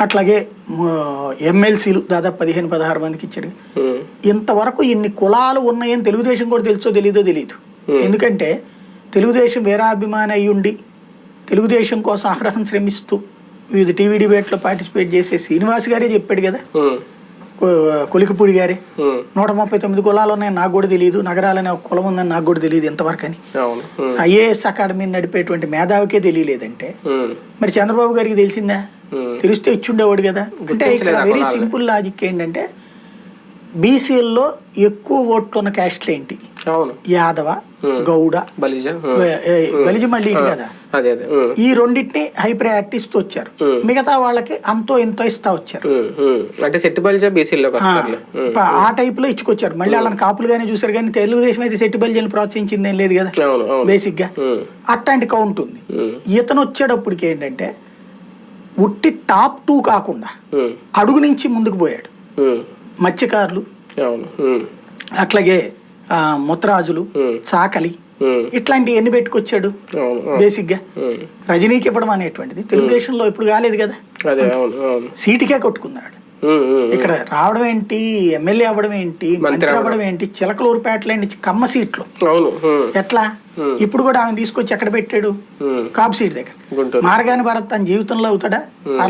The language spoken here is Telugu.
అట్లాగే ఎమ్మెల్సీలు దాదాపు పదిహేను పదహారు మందికి ఇచ్చాడు. ఉమ్, ఇంతవరకు ఇన్ని కులాలు ఉన్నాయని తెలుగుదేశం కూడా తెలుసో తెలీదో తెలియదు ఎందుకంటే తెలుగుదేశం వీరాభిమాని అయి ఉండి తెలుగుదేశం కోసం అహరహం శ్రమిస్తూ వివిధ టీవీ డిబేట్లో పార్టిసిపేట్ చేసే శ్రీనివాస్ గారే చెప్పాడు కదా. కొ- కొలికిపూడి గారే. నూట ముప్పై తొమ్మిది కులాలు ఉన్నాయని నాకు కూడా తెలియదు నగరాలనే ఒక కులం ఉందని నాకు కూడా తెలియదు ఎంతవరకు అని ఐఏఎస్ అకాడమీని నడిపేటువంటి మేధావికే తెలియలేదంటే. మరి చంద్రబాబు గారికి తెలిసిందా? తెలిస్తే ఇచ్చుండేవాడు కదా. అంటే ఇక్కడ వెరీ. సింపుల్ లాజిక్ ఏంటంటే బీసీల్లో ఎక్కువ ఓట్లు ఉన్న క్యాస్ట్లు ఏంటి? యాదవ Hmm. గౌడ బలిజ ఏ- బలిజ మళ్ళీ ఇటు కదా. ఈ రెండింటిని హై ప్రయారిటీ ఇస్తూ వచ్చారు. Hmm. మిగతా వాళ్ళకి అంతో ఎంతో ఇస్తా వచ్చారు. అంటే సెట్టి బలిజ బీసీలోకి ఆ, టైప్లో. ఇచ్చుకొచ్చారు. మళ్ళీ వాళ్ళని కాపులుగానే చూసారు కానీ తెలుగుదేశం అయితే సెట్టి బల్జీని ప్రోత్సహించింది ఏం లేదు కదా. బేసిక్గా. అట్లాంటి కౌంట్ ఉంది. ఇతను వచ్చేటప్పటికి ఏంటంటే ఉట్టి టాప్ టూ కాకుండా అడుగు నుంచి ముందుకు పోయాడు. మత్స్యకారులు అట్లాగే ముత్తరాజులు. చాకలి ఇట్లాంటి ఎన్ని పెట్టుకొచ్చాడు. బేసిక్గా. రజనీకి ఇవ్వడం అనేటువంటిది. తెలుగుదేశంలో ఇప్పుడు కాలేదు కదా. సీటుకే కొట్టుకున్నాడు. ఇక్కడ రావడం ఏంటి ఎమ్మెల్యే అవ్వడం ఏంటి మంత్రి అవ్వడం. ఏంటి చిలకలూరుపేటలో ఏంటి కమ్మ సీట్లు. ఎట్లా? ఇప్పుడు కూడా ఆమె తీసుకొచ్చి ఎక్కడ పెట్టాడు? కాపు సీట్ దగ్గర. గుంటూరు. మార్గాని భరత్ తన జీవితంలో అవుతాడా?